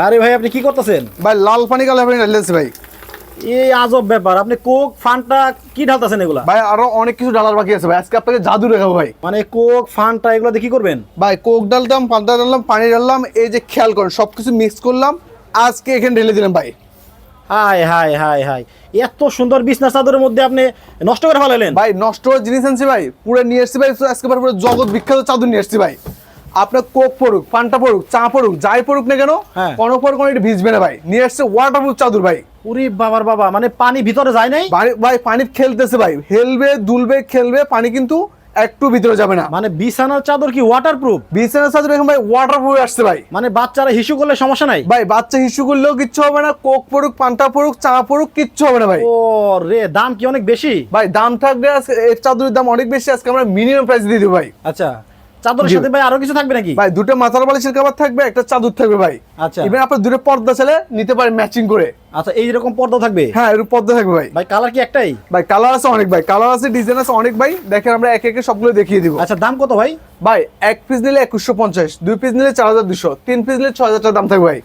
আরে ভাই আপনি কি করতেছেন? ভাই লাল পানি কালো পানি ঢালতেছে ভাই। এই আজব ব্যাপার আপনি কোক ফান্টা কি ঢালতেছেন এগুলা? ভাই আরও অনেক কিছু ডালার বাকি আছে ভাই আজকে আপনাকে জাদু দেখাবো ভাই। মানে কোক ফান্টা এগুলো কি করবেন? ভাই কোক ডালতাম পান্তা ডাললাম পানি ডাললাম এই যে খেয়াল করেন সবকিছু মিক্স করলাম আজকে এখানে ঢেলে দিলাম ভাই। হাই হাই হাই হাই এত সুন্দর বিছনা চাদরের মধ্যে আপনি নষ্ট করে ফেলালেন। ভাই নষ্ট জিনিস আনছি ভাই পুরো নিয়ে এসছি ভাই আজকে পুরো জগৎ বিখ্যাত চাদর নিয়ে এসছি ভাই। আপনার কোক পড়ুক পান্তা পড়ুক চা পড়ুক যাই পড়ুক না কেন হ্যাঁ। কোনো পর কোনো এটা ভিজবে না ভাই। নিয়ে এসছে ওয়াটারপ্রুফ চাদর ভাই। উরি বাবার বাবা মানে পানি ভিতরে যায় নাই? ভাই- পানি খেলতেছে ভাই। হেলবে দুলবে খেলবে পানি কিন্তু একটু ভিতরে যাবে না। মানে বিছানার চাদর কি ওয়াটারপ্রুফ বিছানা চাদর এখন ভাই ওয়াটারপ্রুফ আসছে ভাই। মানে বাচ্চারা হিসু করলে সমস্যা নাই? ভাই বাচ্চা হিসু করলেও কিচ্ছু হবে না কোক পড়ুক পান্তা পড়ুক চা পড়ুক কিচ্ছু হবে না ভাই। ও রে দাম কি অনেক বেশি? ভাই দাম থাকবে এর চাদরের দাম অনেক বেশি আজকে আমরা মিনিমাম প্রাইস দিয়ে দেবো ভাই। আচ্ছা। চাদরের সাথে ভাই আরও কিছু থাকবে নাকি? ভাই দুটো মাথার বালিশের থাকবে একটা চাদর থাকবে ভাই। আচ্ছা। ইভেন আপনার দুটো পর্দা ছেলে নিতে পারেন ম্যাচিং করে। আচ্ছা এই রকম পর্দা থাকবে? হ্যাঁ এরকম পর্দা থাকবে ভাই। ভাই কালার কি একটাই? ভাই কালার আছে অনেক ভাই কালার আছে ডিজাইন আছে অনেক ভাই। দেখেন আমরা একে একে সবগুলো দেখিয়ে দিব। আচ্ছা দাম কত ভাই? ভাই এক পিস নিলে একুশশো পঞ্চাশ দুই পিস নিলে চার হাজার দুশো তিন পিস নিলে ছয় হাজার টাকা দাম থাকবে ভাই।